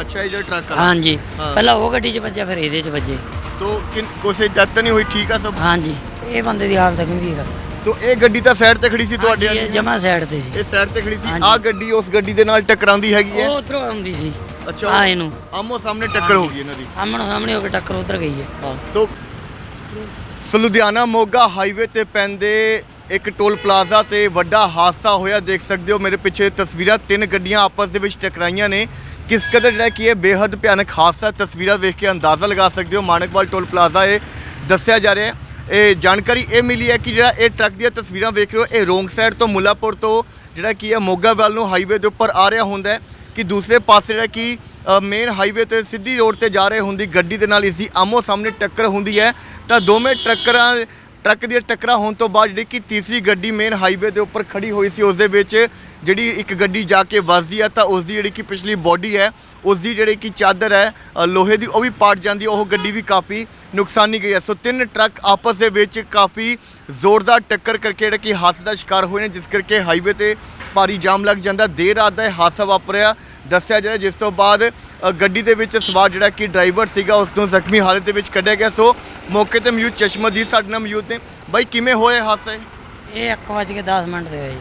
ਅੱਛਾ ਇਹ ਜਿਹੜਾ ਟਰੱਕ ਆ। ਹਾਂਜੀ। ਹਾਂ। ਪਹਿਲਾਂ ਉਹ ਗੱਡੀ 'ਚ ਵੱਜਿਆ ਫਿਰ ਇਹਦੇ 'ਚ ਵੱਜੇ। ਤੋ ਕਿਨ ਕੋਸੇ ਜੱਤ ਨਹੀਂ ਹੋਈ ਠੀਕ ਆ ਸਭ? ਹਾਂਜੀ। ਇਹ ਬੰਦੇ ਦੀ ਹਾਲਤ ਗੰਭੀਰ ਆ। ਤੋ ਇਹ ਗੱਡੀ ਤਾਂ ਸਾਈਡ ਤੇ ਖੜੀ ਸੀ ਤੁਹਾਡੇ ਹਾਂਜੀ, ਇਹ ਵਾਲੀ? ਜਮਾ ਸਾਈਡ ਤੇ ਸੀ। ਇਹ ਸਾਈਡ ਤੇ ਖੜੀ ਸੀ। ਹਾਂਜੀ। ਆ ਗੱਡੀ ਉਸ ਗੱਡੀ ਦੇ ਨਾਲ ਟਕਰਾਉਂਦੀ ਹੈਗੀ ਹੈ? ਉਹ ਉਧਰੋਂ ਆਉਂਦੀ ਸੀ। ਅੱਛਾ। ਆ ਇਹਨੂੰ। ਆਮੋ ਸਾਹਮਣੇ ਟੱਕਰ ਹੋ ਗਈ ਇਹਨਾਂ ਦੀ। ਆਮਣ ਸਾਹਮਣੇ ਹੋ ਕੇ ਟੱਕਰ ਉਧਰ ਗਈ ਹੈ। ਹਾਂ ਤੋ ਸੋ ਲੁਧਿਆਣਾ ਮੋਗਾ ਹਾਈਵੇ ਤੇ ਪੈਂਦੇ ਇੱਕ ਟੋਲ ਪਲਾਜ਼ਾ ਤੇ ਵੱਡਾ ਹਾਦਸਾ ਹੋਇਆ। ਦੇਖ ਸਕਦੇ ਹੋ ਮੇਰੇ ਪਿੱਛੇ ਤਸਵੀਰਾਂ। ਤਿੰਨ ਗੱਡੀਆਂ ਆਪਸ ਦੇ ਵਿੱਚ ਟਕਰਾਈਆਂ ਨੇ। ਕਿਸ ਕਦਰ ਜਿਹੜਾ ਕੀ ਇਹ ਬੇਹੱਦ ਭਿਆਨਕ ਹਾਦਸਾ ਤਸਵੀਰਾਂ ਵੇਖ ਕੇ ਅੰਦਾਜ਼ਾ ਲਗਾ ਸਕਦੇ ਹੋ। ਮਾਨਕਵਾਲ ਟੋਲ ਪਲਾਜ਼ਾ ਇਹ ਦੱਸਿਆ ਜਾ ਰਿਹਾ ਹੈ। ਇਹ ਜਾਣਕਾਰੀ ਇਹ ਮਿਲੀ ਹੈ ਕਿ ਜਿਹੜਾ ਇਹ ਟਰੱਕ ਦੀਆਂ ਤਸਵੀਰਾਂ ਵੇਖ ਰਹੇ ਹੋ, ਇਹ ਰੋਂਗ ਸਾਈਡ ਤੋਂ ਮੁਲਾਪੁਰ ਤੋਂ ਜਿਹੜਾ ਕੀ ਹੈ ਮੋਗਾ ਵੱਲ ਨੂੰ ਹਾਈਵੇ ਦੇ ਉੱਪਰ ਆ ਰਿਹਾ ਹੁੰਦਾ ਹੈ ਕਿ ਦੂਸਰੇ ਪਾਸੇ ਜਿਹੜਾ ਕਿ ਮੇਨ ਹਾਈਵੇ ਤੇ ਸਿੱਧੀ ਰੋਡ ਤੇ ਜਾ ਰਹੇ ਹੁੰਦੀ ਗੱਡੀ ਦੇ ਨਾਲ ਇਸ ਦੀ ਆਮੋ ਸਾਹਮਣੇ ਟੱਕਰ ਹੁੰਦੀ ਹੈ। ਤਾਂ ਦੋਵੇਂ ਟਰੱਕਰਾਂ ਟਰੱਕ ਦੀਆਂ ਟੱਕਰਾਂ ਹੋਣ ਤੋਂ ਬਾਅਦ ਜਿਹੜੀ ਕਿ ਤੀਸਰੀ ਗੱਡੀ ਮੇਨ ਹਾਈਵੇ ਦੇ ਉੱਪਰ ਖੜੀ ਹੋਈ ਸੀ ਉਸ ਦੇ ਵਿੱਚ ਜਿਹੜੀ ਇੱਕ ਗੱਡੀ ਜਾ ਕੇ ਵੱਜਦੀ ਹੈ ਤਾਂ ਉਸ ਦੀ ਜਿਹੜੀ ਕਿ ਪਿਛਲੀ ਬੋਡੀ ਹੈ ਉਸ ਦੀ ਜਿਹੜੀ ਕਿ ਚਾਦਰ ਹੈ ਲੋਹੇ ਦੀ, ਉਹ ਵੀ ਪਾਟ ਜਾਂਦੀ ਹੈ, ਉਹ ਗੱਡੀ ਵੀ ਕਾਫੀ ਨੁਕਸਾਨੀ ਗਈ ਹੈ। ਸੋ ਤਿੰਨ ਟਰੱਕ ਆਪਸ ਦੇ ਵਿੱਚ ਕਾਫੀ ਜ਼ੋਰਦਾਰ ਟੱਕਰ ਕਰਕੇ ਜਿਹੜਾ ਕਿ ਹਾਦਸੇ ਦਾ ਸ਼ਿਕਾਰ ਹੋਏ ਨੇ, ਜਿਸ ਕਰਕੇ ਹਾਈਵੇ ਤੇ ਭਾਰੀ ਜਾਮ ਲੱਗ ਜਾਂਦਾ ਦੇਰ ਰਾਤ ਦਾ ਇਹ ਹਾਦਸਾ ਵਾਪਰਿਆ। ਦੱਸਿਆ ਜਾ ਰਿਹਾ ਜਿਸ ਤੋਂ ਬਾਅਦ ਗੱਡੀ ਦੇ ਵਿੱਚ ਸਵਾਰ ਜਿਹੜਾ ਕਿ ਡਰਾਈਵਰ ਸੀਗਾ ਉਸ ਨੂੰ ਜ਼ਖਮੀ ਹਾਲਤ ਦੇ ਵਿੱਚ ਕੱਢਿਆ ਗਿਆ। ਸੋ ਮੌਕੇ ਤੇ ਮੌਜੂਦ ਚਸ਼ਮਦੀਦ ਸਾਡੇ ਨਾਲ ਮੌਜੂਦ ਨੇ। ਬਾਈ ਕਿਵੇਂ ਹੋਇਆ ਹਾਦਸਾ ਇਹ? ਇਹ 1 ਵਜੇ ਕੇ 10 ਮਿੰਟ ਦੇ ਹੋਏ ਜੀ।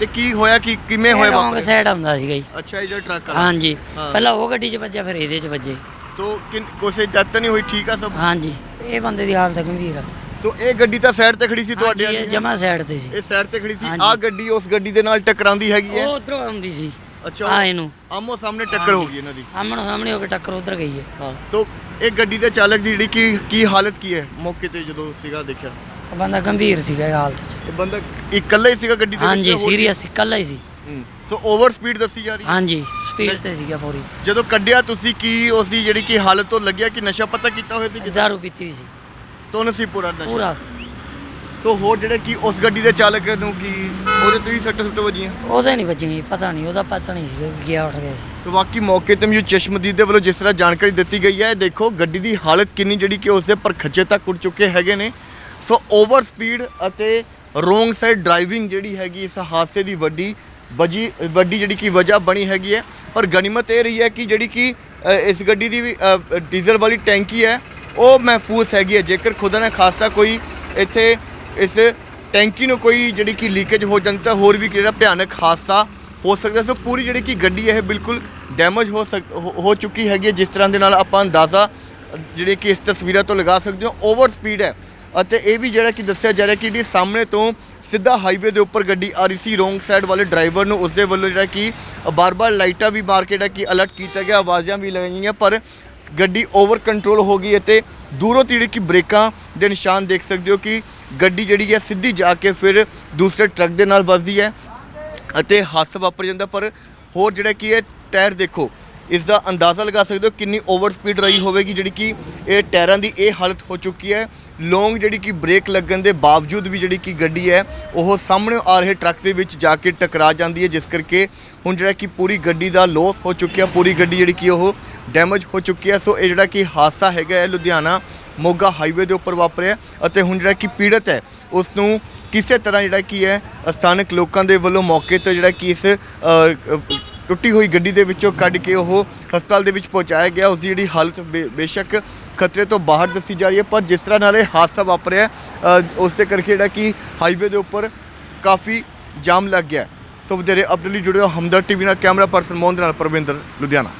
ਤੇ ਕੀ ਹੋਇਆ? ਕਿ ਕਿਵੇਂ ਹੋਇਆ ਰੋਂਗ ਵਾਪਰਿਆ ਸਾਈਡ ਆਉਂਦਾ ਸੀਗਾ ਜੀ। ਅੱਛਾ ਇਹ ਜਿਹੜਾ ਟਰੱਕ ਆ ਹਾਂਜੀ। ਹਾਂ। ਪਹਿਲਾਂ ਉਹ ਗੱਡੀ 'ਚ ਵੱਜਿਆ ਫਿਰ ਇਹਦੇ 'ਚ ਵੱਜੇ। ਤੋ ਕਿਨ ਕੋਸੇ ਜੱਤ ਨਹੀਂ ਹੋਈ ਠੀਕ ਆ ਸਭ? ਹਾਂਜੀ। ਇਹ ਬੰਦੇ ਦੀ ਹਾਲਤ ਗੰਭੀਰ ਆ। ਤੋ ਇਹ ਗੱਡੀ ਤਾਂ ਸਾਈਡ ਤੇ ਖੜੀ ਸੀ ਤੁਹਾਡੇ ਵਾਲੀ? ਜਮਾ ਸਾਈਡ ਤੇ ਸੀ। ਇਹ ਸਾਈਡ ਤੇ ਖੜੀ ਸੀ। ਹਾਂਜੀ। ਆ ਗੱਡੀ ਉਸ ਗੱਡੀ ਦੇ ਨਾਲ ਟਕਰਾਉਂਦੀ ਹੈਗੀ ਹੈ? ਉਹ ਉਧਰੋਂ ਆਉਂਦੀ ਸੀ। ਅੱਛਾ ਆ ਇਹਨੂੰ। ਆਮੋ ਸਾਹਮਣੇ ਟੱਕਰ ਹੋ ਗਈ ਇਹਨਾਂ ਦੀ। ਆਮਣ ਸਾਹਮਣੇ ਹੋ ਕੇ ਟੱਕਰ ਉਧਰ ਗਈ ਹੈ। ਹਾਂ ਤੋ ਇਹ ਗੱਡੀ ਦੇ ਚਾਲਕ ਦੀ ਜਿਹੜੀ ਕੀ ਕੀ ਹਾਲਤ ਕੀ ਹੈ? ਮੌਕੇ ਤੇ ਜਦੋਂ ਸੀਗਾ ਦੇਖਿਆ। ਉਹ ਬੰਦਾ ਗੰਭੀਰ ਸੀਗਾ ਇਹ ਹਾਲਤ 'ਚ। ਇਹ ਬੰਦਾ ਇਕੱਲਾ ਹੀ ਸੀਗਾ ਗੱਡੀ ਦੇ ਵਿੱਚ ਹਾਂਜੀ ਜਾਂ ਹੋਰ- ਸੀਰੀਅਸ ਇਕੱਲਾ ਹੀ ਸੀ। ਹੂੰ। ਸੋ ਓਵਰ ਸਪੀਡ ਦੱਸੀ ਜਾ ਰਹੀ ਹੈ? ਹਾਂਜੀ ਸਪੀਡ ਤੇ ਸੀਗਾ ਪੂਰੀ। ਜਦੋਂ ਕੱਢਿਆ ਤੁਸੀਂ ਕੀ ਉਸ ਦੀ ਜਿਹੜੀ ਕੀ ਹਾਲਤ ਤੋਂ ਲੱਗਿਆ ਕਿ ਨਸ਼ਾ ਪਤਾ ਕੀਤਾ ਹੋਇਆ ਸੀ? ਕਿ ਦਾਰੂ ਪੀਤੀ ਵੀ ਸੀ। ਤੁਹਾਨੂੰ ਸੀ ਪੂਰਾ ਨਸ਼ਾ? ਪੂਰਾ। ਸੋ ਹੋਰ ਜਿਹੜੇ ਕੀ ਉਸ ਗੱਡੀ ਦੇ ਚਾਲਕ ਨੂੰ ਕੀ ਉਹਦੇ ਤੇ ਵੀ ਸੱਟ ਸੁੱਟ ਵੱਜੀਆਂ? ਉਹਦੇ ਨਹੀਂ ਵੱਜੀ ਪਤਾ ਨਹੀਂ ਉਹਦਾ ਪਤਾ ਨਹੀਂ ਕਿ ਗਿਆ ਉੱਠ ਗਿਆ ਸੀ। ਸੋ ਬਾਕੀ ਮੌਕੇ ਤੇ ਮੈਨੂੰ ਚਸ਼ਮਦੀਦ ਦੇ ਵੱਲੋਂ ਜਿਸ ਤਰ੍ਹਾਂ ਜਾਣਕਾਰੀ ਦਿੱਤੀ ਗਈ ਹੈ ਇਹ ਦੇਖੋ ਗੱਡੀ ਦੀ ਹਾਲਤ ਕਿੰਨੀ ਜਿਹੜੀ ਕਿ ਉਸ ਦੇ ਪਰਖੱਚੇ ਤੱਕ ਉੱਡ ਚੁੱਕੇ ਹੈਗੇ ਨੇ। ਸੋ ਓਵਰ ਸਪੀਡ ਅਤੇ ਰੋਂਗ ਸਾਈਡ ਡਰਾਈਵਿੰਗ ਜਿਹੜੀ ਹੈਗੀ ਇਸ ਹਾਦਸੇ ਦੀ ਵੱਡੀ ਵਜੀ ਵੱਡੀ ਜਿਹੜੀ ਕਿ ਵਜ੍ਹਾ ਬਣੀ ਹੈਗੀ ਹੈ। ਪਰ ਗਨੀਮਤ ਇਹ ਰਹੀ ਹੈ ਕਿ ਜਿਹੜੀ ਕਿ ਇਸ ਗੱਡੀ ਦੀ ਵੀ ਡੀਜ਼ਲ ਵਾਲੀ ਟੈਂਕੀ ਹੈ ਉਹ ਮਹਿਫੂਜ਼ ਹੈਗੀ ਹੈ। ਜੇਕਰ ਖੁਦਾ ਨਾ ਖਾਸਤਾ ਕੋਈ ਇੱਥੇ ਇਸ ਟੈਂਕੀ ਨੂੰ ਕੋਈ ਜਿਹੜੀ ਕਿ ਲੀਕੇਜ ਹੋ ਜਾਂਦੀ ਤਾਂ ਹੋਰ ਵੀ ਜਿਹੜਾ ਭਿਆਨਕ ਹਾਦਸਾ ਹੋ ਸਕਦਾ ਸੋ ਪੂਰੀ ਜਿਹੜੀ ਕਿ ਗੱਡੀ ਇਹ ਬਿਲਕੁਲ ਡੈਮੇਜ ਹੋ ਸਕ ਹੋ- ਹੋ ਚੁੱਕੀ ਹੈਗੀ ਹੈ। ਜਿਸ ਤਰ੍ਹਾਂ ਦੇ ਨਾਲ ਆਪਾਂ ਅੰਦਾਜ਼ਾ ਅ, ਜਿਹੜੇ ਕਿ ਇਸ ਤਸਵੀਰਾਂ ਤੋਂ ਲਗਾ ਸਕਦੇ ਹੋ ਓਵਰ ਸਪੀਡ ਹੈ। ਅਤੇ ਇਹ ਵੀ ਜਿਹੜਾ ਕਿ ਦੱਸਿਆ ਜਾ ਰਿਹਾ ਕਿ ਜਿਹੜੀ ਸਾਹਮਣੇ ਤੋਂ ਸਿੱਧਾ ਹਾਈਵੇ ਦੇ ਉੱਪਰ ਗੱਡੀ ਆ ਰਹੀ ਸੀ ਰੋਂਗ ਸਾਈਡ ਵਾਲੇ ਡਰਾਈਵਰ ਨੂੰ ਉਸਦੇ ਵੱਲੋਂ ਜਿਹੜਾ ਕਿ ਬਾਰ-ਬਾਰ ਲਾਈਟਾਂ ਵੀ ਮਾਰ ਕੇ ਜਿਹੜਾ ਕਿ ਅਲਰਟ ਕੀਤਾ ਗਿਆ ਆਵਾਜ਼ਾਂ ਵੀ ਲਗਾਈਆਂ ਗਈਆਂ ਪਰ ਗੱਡੀ ਓਵਰ ਕੰਟਰੋਲ ਹੋ ਗਈ ਅਤੇ ਦੂਰੋਂ ਤੋਂ ਜਿਹੜੀ ਕਿ ਬ੍ਰੇਕਾਂ ਦੇ ਨਿਸ਼ਾਨ ਦੇਖ ਸਕਦੇ ਹੋ ਕਿ ਗੱਡੀ ਜਿਹੜੀ ਹੈ ਸਿੱਧੀ ਜਾ ਕੇ ਫਿਰ ਦੂਸਰੇ ਟਰੱਕ ਦੇ ਨਾਲ ਵੱਜਦੀ ਹੈ ਅਤੇ ਹਾਦਸਾ ਵਾਪਰ ਜਾਂਦਾ, ਪਰ ਹੋਰ ਜਿਹੜਾ ਕੀ ਹੈ, ਟਾਇਰ ਦੇਖੋ ਇਸ ਦਾ ਅੰਦਾਜ਼ਾ ਲਗਾ ਸਕਦੇ ਹੋ ਕਿੰਨੀ ਓਵਰ ਸਪੀਡ ਰਹੀ ਹੋਵੇਗੀ, ਜਿਹੜੀ ਕਿ ਇਹ ਟਾਇਰਾਂ ਦੀ ਇਹ ਹਾਲਤ ਹੋ ਚੁੱਕੀ ਹੈ। ਲੌਂਗ ਜਿਹੜੀ ਕਿ ਬ੍ਰੇਕ ਲੱਗਣ ਦੇ ਬਾਵਜੂਦ ਵੀ ਜਿਹੜੀ ਕਿ ਗੱਡੀ ਹੈ, ਉਹ ਸਾਹਮਣੇ ਆ ਰਹੇ ਟਰੱਕ ਦੇ ਵਿੱਚ ਜਾ ਕੇ ਟਕਰਾ ਜਾਂਦੀ ਹੈ, ਜਿਸ ਕਰਕੇ ਹੁਣ ਜਿਹੜਾ ਕਿ ਪੂਰੀ ਗੱਡੀ ਦਾ ਲੋਸ ਹੋ ਚੁੱਕਿਆ ਪੂਰੀ ਗੱਡੀ ਜਿਹੜੀ ਕਿ ਉਹ ਡੈਮੇਜ ਹੋ ਚੁੱਕੀ ਹੈ। ਸੋ ਇਹ ਜਿਹੜਾ ਕਿ ਹਾਦਸਾ ਹੈਗਾ ਹੈ, ਲੁਧਿਆਣਾ ਮੋਗਾ ਹਾਈਵੇ ਦੇ ਉੱਪਰ ਵਾਪਰਿਆ ਅਤੇ ਹੁਣ ਜਿਹੜਾ ਕਿ ਪੀੜਤ ਹੈ ਉਸ ਨੂੰ ਕਿਸੇ ਤਰ੍ਹਾਂ ਜਿਹੜਾ ਕੀ ਹੈ ਸਥਾਨਕ ਲੋਕਾਂ ਦੇ ਵੱਲੋਂ ਮੌਕੇ ਤੇ ਜਿਹੜਾ ਕਿ ਇਸ ਟੁੱਟੀ ਹੋਈ ਗੱਡੀ ਦੇ ਵਿੱਚੋਂ ਕੱਢ ਕੇ ਉਹ ਹਸਪਤਾਲ ਦੇ ਵਿੱਚ ਪਹੁੰਚਾਇਆ ਗਿਆ। ਉਸ ਦੀ ਜਿਹੜੀ ਹਾਲਤ ਬੇ- ਬੇਸ਼ੱਕ ਖਤਰੇ ਤੋਂ ਬਾਹਰ ਦੱਸੀ ਜਾ ਰਹੀ ਹੈ, ਪਰ ਜਿਸ ਤਰ੍ਹਾਂ ਨਾਲ ਇਹ ਹਾਦਸਾ ਵਾਪਰਿਆ ਉਸ ਦੇ ਕਰਕੇ ਜਿਹੜਾ ਕਿ ਹਾਈਵੇ ਦੇ ਉੱਪਰ ਕਾਫੀ ਜਾਮ ਲੱਗ ਗਿਆ ਸੋ ਵਧੇਰੇ ਅਪਡੇਟ ਲਈ ਜੁੜਿਓ ਹਮਦਰ ਟੀਵੀ ਨਾਲ ਕੈਮਰਾ ਪਰਸਨ ਮੋਹਨ ਦੇ ਨਾਲ ਪਰਵਿੰਦਰ, ਲੁਧਿਆਣਾ।